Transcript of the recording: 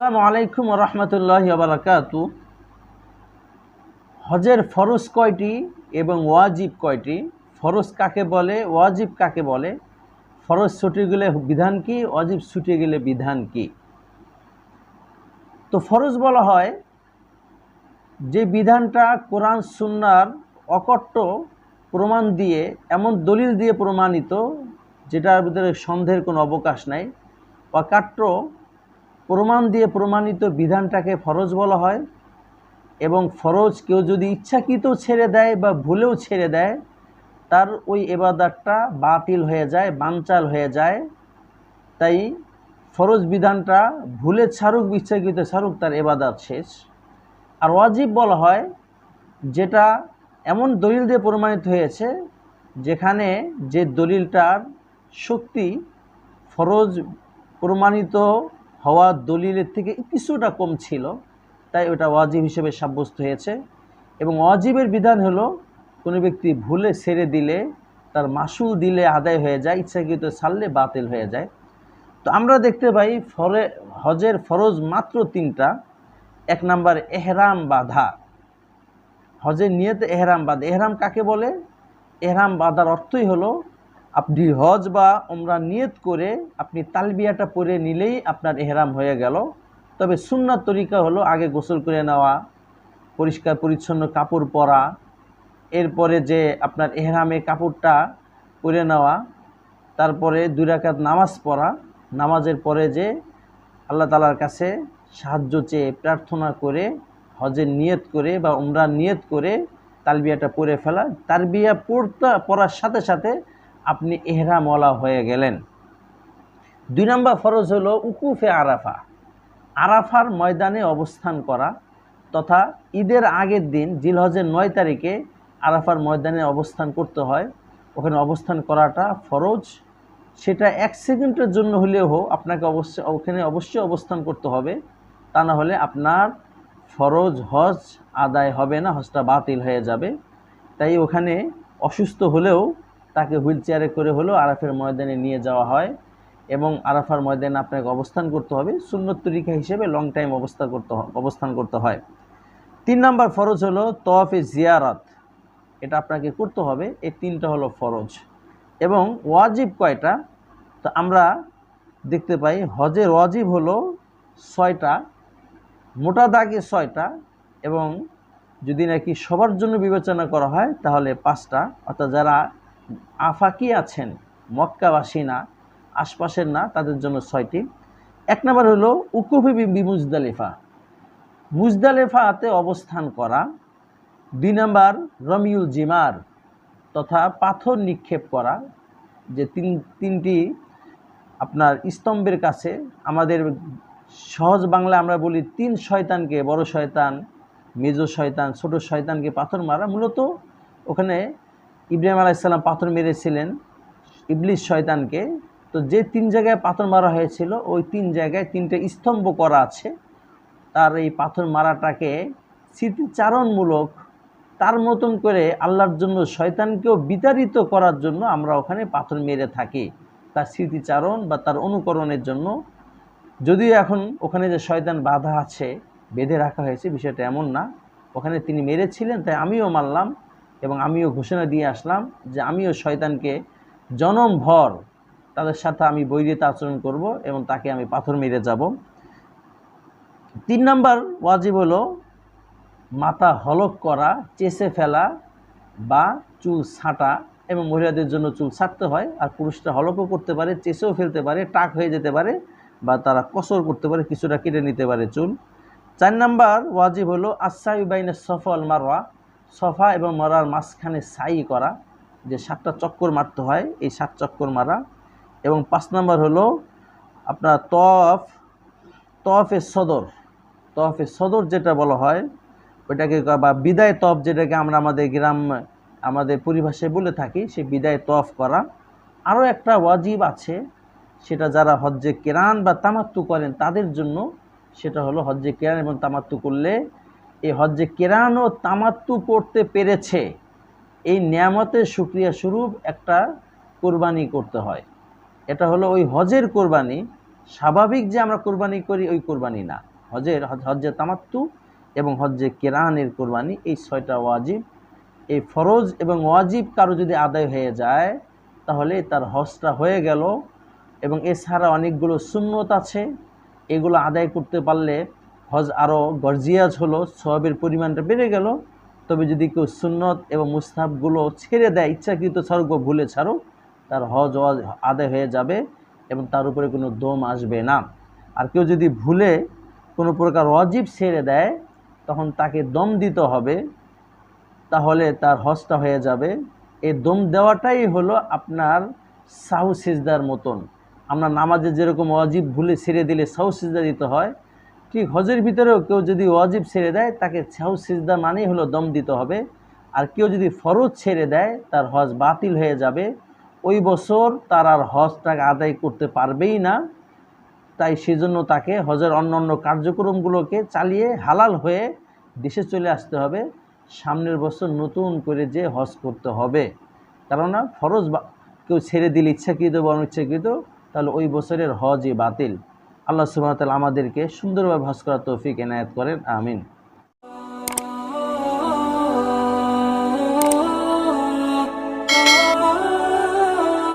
আসসালামু আলাইকুম রহমতুল্লাহ বারাকাতু। হজের ফরজ কয়টি এবং ওয়াজিব কয়টি? ফরজ কাকে বলে, ওয়াজিব কাকে বলে? ফরজ ছুটে গেলে বিধান কি, ওয়াজিব ছুটে গেলে বিধান কি? তো ফরজ বলা হয়, যে বিধানটা কোরআন সুন্নার অকট্ট প্রমাণ দিয়ে, এমন দলিল দিয়ে প্রমাণিত, যেটার ভিতরে সন্দেহের কোনো অবকাশ নাই, অকাট্য প্রমাণ দিয়ে প্রমাণিত বিধানটাকে ফরজ বলা হয় এবং ফরজ কেউ যদি ইচ্ছাকৃত ছেড়ে দেয় বা ভুলেও ছেড়ে দেয়, তার ওই এবাদারটা বাতিল হয়ে যায়, বানচাল হয়ে যায়। তাই ফরজ বিধানটা ভুলে ছাড়ুক, ইচ্ছাকৃত ছাড়ুক, তার এবাদাত শেষ। আর ওয়াজিব বলা হয়, যেটা এমন দলিল দিয়ে প্রমাণিত হয়েছে, যেখানে যে দলিলটার শক্তি ফরজ প্রমাণিত হওয়া দলিলের থেকে কিছুটা কম ছিল, তাই ওটা ওয়াজিব হিসেবে সাব্যস্ত হয়েছে। এবং ওয়াজিবের বিধান হলো, কোনো ব্যক্তি ভুলে ছেড়ে দিলে, তার মাসুল দিলে আদায় হয়ে যায়, ইচ্ছাকৃত ছাড়লে বাতিল হয়ে যায়। তো আমরা দেখতে পাই, ফরে, হজের ফরজ মাত্র তিনটা। এক নাম্বার, এহরাম বাধা। হজের নিয়তে এহরাম বাধা। এহরাম কাকে বলে? এহরাম বাঁধার অর্থই হলো আপনি হজ বা ওমরা নিয়ত করে আপনি তালবিয়াটা পরে নিলেই আপনার এহরাম হয়ে গেল। তবে সুন্নার তরিকা হলো আগে গোসল করে নেওয়া, পরিষ্কার পরিচ্ছন্ন কাপড় পরা, এরপরে যে আপনার এহরামে কাপড়টা পরে নেওয়া, তারপরে দুই রাকাত নামাজ পড়া, নামাজের পরে যে আল্লাহ তালার কাছে সাহায্য চেয়ে প্রার্থনা করে, হজের নিয়ত করে বা উমরার নিয়ত করে তালবিয়াটা পরে ফেলা। তালবিয়া পড়তে, পড়ার সাথে সাথে আপনি এহরামওয়ালা হয়ে গেলেন। দুই নম্বর ফরজ হলো উকুফে আরাফা। আরাফার ময়দানে অবস্থান করা তথা ঈদের আগের দিন জিলহজের নয় তারিখে আরাফার ময়দানে অবস্থান করতে হয়। ওখানে অবস্থান করাটা ফরজ। সেটা এক সেকেন্ডের জন্য হলেও আপনাকে অবশ্যই, ওখানে অবশ্যই অবস্থান করতে হবে। তা না হলে আপনার ফরজ হজ আদায় হবে না, হজটা বাতিল হয়ে যাবে। তাই ওখানে অসুস্থ হলেও তাকে হুইল চেয়ারে করে হলেও আরাফের ময়দানে নিয়ে যাওয়া হয় এবং আরাফার ময়দানে আপনাকে অবস্থান করতে হবে, সুন্নত তরিকা হিসেবে লং টাইম অবস্থা করতে অবস্থান করতে হয়। তিন নম্বর ফরজ হলো তফে জিয়ারত, এটা আপনাকে করতে হবে, এই তিনটা হলো ফরজ। এবং ওয়াজিব কয়টা? তো আমরা দেখতে পাই, হজের ওয়াজিব হলো ছয়টা, মোটা দাগে ছয়টা এবং যদি নাকি সবার জন্য বিবেচনা করা হয় তাহলে পাঁচটা, অর্থাৎ যারা আফাকি আছেন, মক্কাবাসী না, আশপাশের না, তাদের জন্য ছয়টি। এক নম্বর হলো উকুফি বি মুজদালিফা। মুজদালিফাতে অবস্থান করা। দুই নম্বর রমিউল জিমার তথা পাথর নিক্ষেপ করা, যে তিন, তিনটি আপনার স্তম্ভের কাছে, আমাদের সহজ বাংলা আমরা বলি তিন শয়তানকে, বড় শয়তান, মেজো শয়তান, ছোট শয়তানকে পাথর মারা। মূলত ওখানে ইব্রাহিম আলাইসাল্লাম পাথর মেরেছিলেন ইবলিশ শয়তানকে। তো যে তিন জায়গায় পাথর মারা হয়েছিল, ওই তিন জায়গায় তিনটে স্তম্ভ করা আছে। তার এই পাথর মারাটাকে স্মৃতিচারণমূলক তার মতন করে আল্লাহর জন্য শয়তানকেও বিতাড়িত করার জন্য আমরা ওখানে পাথর মেরে থাকি। তার স্মৃতিচারণ বা তার অনুকরণের জন্য। যদিও এখন ওখানে যে শয়তান বাধা আছে, বেঁধে রাখা হয়েছে, বিষয়টা এমন না। ওখানে তিনি মেরেছিলেন, তাই আমিও মানলাম এবং আমিও ঘোষণা দিয়ে আসলাম যে আমিও শয়তানকে জনমভর তাদের সাথে আমি বৈরিতা আচরণ করব এবং তাকে আমি পাথর মেরে যাব। তিন নাম্বার ওয়াজিব হলো মাথা হলক করা চেষে ফেলা বা চুল ছাঁটা এবং মহিলাদের জন্য চুল ছাড়তে হয় আর পুরুষরা হলকও করতে পারে চেষেও ফেলতে পারে, টাক হয়ে যেতে পারে বা তারা কসর করতে পারে, কিছুটা কেটে নিতে পারে চুল। চার নাম্বার ওয়াজিব হলো আসাই বাইনে সফল মারওয়া সফা এবং মরার মাঝখানে সাই করা, যে সাতটা চক্কর মারতে হয়, এই সাত চক্কর মারা। এবং পাঁচ নম্বর হলো আপনার তফ, তফে সদর। তফে সদর যেটা বলা হয়, ওইটাকে বা বিদায় তফ যেটাকে আমরা আমাদের গ্রাম, আমাদের পরিভাষায় বলে থাকি, সেই বিদায় তফ করা। আরও একটা ওয়াজিব আছে, সেটা যারা হজ্জে কেরান বা তামাত্তু করেন, তাদের জন্য সেটা হলো হজ্জে কেরান এবং তামাত্তু করলে এই হজ্জে কেরান ও তামাত্তু করতে পেরেছে। এই নিয়ামতের সুক্রিয়া স্বরূপ একটা কোরবানি করতে হয়। এটা হলো ওই হজের কোরবানি। স্বাভাবিক যে আমরা কোরবানি করি, ওই কোরবানি না। হজের, হজ- হজ্জে তামাত্তু এবং হজ্জে কেরানের কোরবানি, এই ছয়টা ওয়াজিব। এই ফরজ এবং ওয়াজিব কারও যদি আদায় হয়ে যায়, তাহলে তার হজটা হয়ে গেল এবং এছাড়া অনেকগুলো সুন্নত আছে। এগুলো আদায় করতে পারলে হজ আরও গর্জিয়াজ হলো সবের পরিমাণটা বেড়ে গেল। তবে যদি কেউ সুন্নত এবং মুস্তাবগুলো ছেড়ে দেয়, ইচ্ছাকৃত স্বর্গ ভুলে ছাড়ো, তার হজ আদায় হয়ে যাবে এবং তার উপরে কোনো দম আসবে না। আর কেউ যদি ভুলে কোনো প্রকার অজীব ছেড়ে দেয়, তখন তাকে দম দিতে হবে, তাহলে তার হজটা হয়ে যাবে। এই দম দেওয়াটাই হলো আপনার সাহু সিজদার মতন। আমরা নামাজে যেরকম অজীব ভুলে ছেড়ে দিলে সাহু সিজদা দিতে হয় ঠিক হজের ভিতরেও কেউ যদি অজীব ছেড়ে দেয়, তাকে সাহু সিজদা মানেই হলো দম দিতে হবে। আর কেউ যদি ফরজ ছেড়ে দেয়, তার হজ বাতিল হয়ে যাবে। ওই বছর তার আর হজটাকে আদায় করতে পারবেই না। তাই সেজন্য তাকে হজের অন্য অন্য কার্যক্রমগুলোকে চালিয়ে হালাল হয়ে দেশে চলে আসতে হবে। সামনের বছর নতুন করে যে হজ করতে হবে। কেননা ফরজ কেউ ছেড়ে দিলে ইচ্ছাকৃত বা অনিচ্ছাকৃত, তাহলে ওই বছরের হজই বাতিল। আল্লাহ সুবাহতাল আমাদেরকে সুন্দরভাবে হজ করার তৌফিক এনায়েত করেন আমিন।